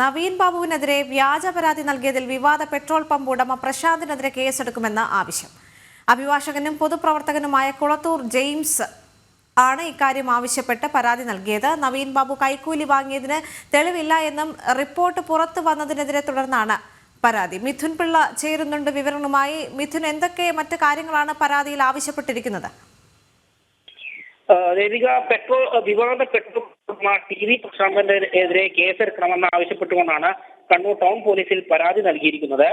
നവീൻ ബാബുവിനെതിരെ വ്യാജ പരാതി നൽകിയതിൽ വിവാദ പെട്രോൾ പമ്പ് ഉടമ പ്രശാന്തിനെതിരെ കേസെടുക്കുമെന്ന ആവശ്യം. അഭിഭാഷകനും പൊതുപ്രവർത്തകനുമായ കുളത്തൂർ ജെയിംസ് ആണ് ഇക്കാര്യം ആവശ്യപ്പെട്ട് പരാതി നൽകിയത്. നവീൻ ബാബു കൈക്കൂലി വാങ്ങിയതിന് തെളിവില്ല എന്നും റിപ്പോർട്ട് പുറത്തു വന്നതിനെതിരെ തുടർന്നാണ് പരാതി. മിഥുൻ പിള്ള ചേരുന്നുണ്ട് വിവരങ്ങളുമായി. മിഥുൻ എന്തൊക്കെ മറ്റു കാര്യങ്ങളാണ് പരാതിയിൽ ആവശ്യപ്പെട്ടിരിക്കുന്നത്? ആ, ദേവിക പെട്രോൾ വിവാദ പെട്രോൾ ടി വി പ്രശാന്തന്റെ എതിരെ കേസെടുക്കണമെന്ന് ആവശ്യപ്പെട്ടുകൊണ്ടാണ് കണ്ണൂർ ടൗൺ പോലീസിൽ പരാതി നൽകിയിരിക്കുന്നത്.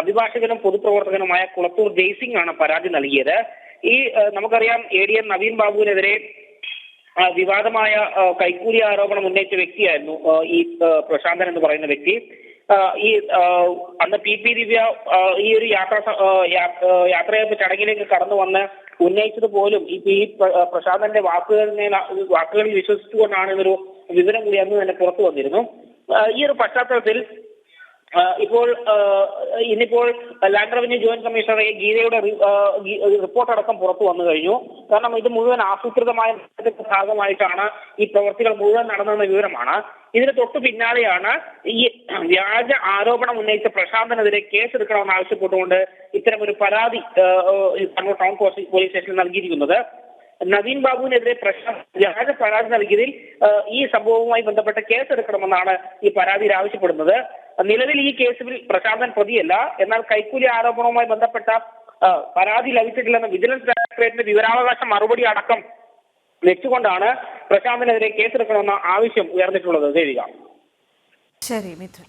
അഭിഭാഷകനും പൊതുപ്രവർത്തകനുമായ കുളത്തൂർ ജയ്സിംഗ് ആണ് പരാതി നൽകിയത്. ഈ നമുക്കറിയാം എ ഡി എം നവീൻ ബാബുവിനെതിരെ വിവാദമായ കൈക്കൂലി ആരോപണം ഉന്നയിച്ച വ്യക്തിയായിരുന്നു ഈ പ്രശാന്തൻ എന്ന് പറയുന്ന വ്യക്തി. ഈ അന്ന് പി പി ദിവ്യ ഈ ഒരു യാത്ര യാത്രയപ്പ് ചടങ്ങിലേക്ക് കടന്നു വന്ന് ഉന്നയിച്ചത് പോലും ഈ ഈ പ്രശാന്തന്റെ വാക്കുകളിനെ വാക്കുകളിൽ വിശ്വസിച്ചുകൊണ്ടാണ് എന്നൊരു വിവരം കൂടി അന്ന് തന്നെ പുറത്തു വന്നിരുന്നു. ഈ ഒരു പശ്ചാത്തലത്തിൽ ഇപ്പോൾ ഇന്നിപ്പോൾ ലാൻഡ് റവന്യൂ ജോയിന്റ് കമ്മീഷണർ ഗീതയുടെ റിപ്പോർട്ട് അടക്കം പുറത്തു വന്നു കഴിഞ്ഞു. കാരണം ഇത് മുഴുവൻ ആസൂത്രിതമായ ഭാഗമായിട്ടാണ് ഈ പ്രവർത്തികൾ മുഴുവൻ നടന്നതെന്ന വിവരമാണ്. ഇതിന് തൊട്ടു പിന്നാലെയാണ് ഈ വ്യാജ ആരോപണം ഉന്നയിച്ച പ്രശാന്തനെതിരെ കേസെടുക്കണമെന്ന് ആവശ്യപ്പെട്ടുകൊണ്ട് ഇത്തരം ഒരു പരാതി കണ്ണൂർ ടൗൺ പോലീസ് സ്റ്റേഷനിൽ നൽകിയിരിക്കുന്നത്. നവീൻ ബാബുവിനെതിരെ പ്രശാന്ത് വ്യാജ പരാതി നൽകിയതിൽ ഈ സംഭവവുമായി ബന്ധപ്പെട്ട കേസെടുക്കണമെന്നാണ് ഈ പരാതിയിൽ ആവശ്യപ്പെടുന്നത്. നിലവിൽ ഈ കേസിൽ പ്രശാന്തൻ പ്രതിയല്ല. എന്നാൽ കൈക്കൂലി ആരോപണവുമായി ബന്ധപ്പെട്ട പരാതി ലഭിച്ചിട്ടില്ലെന്ന വിജിലൻസ് ഡയറക്ടറേറ്റിന്റെ വിവരാവകാശ മറുപടി അടക്കം വെച്ചുകൊണ്ടാണ് പ്രശാന്തിനെതിരെ കേസെടുക്കണമെന്ന ആവശ്യം ഉയർന്നിട്ടുള്ളത്. ദേവിക. ശരി മിഥുൻ.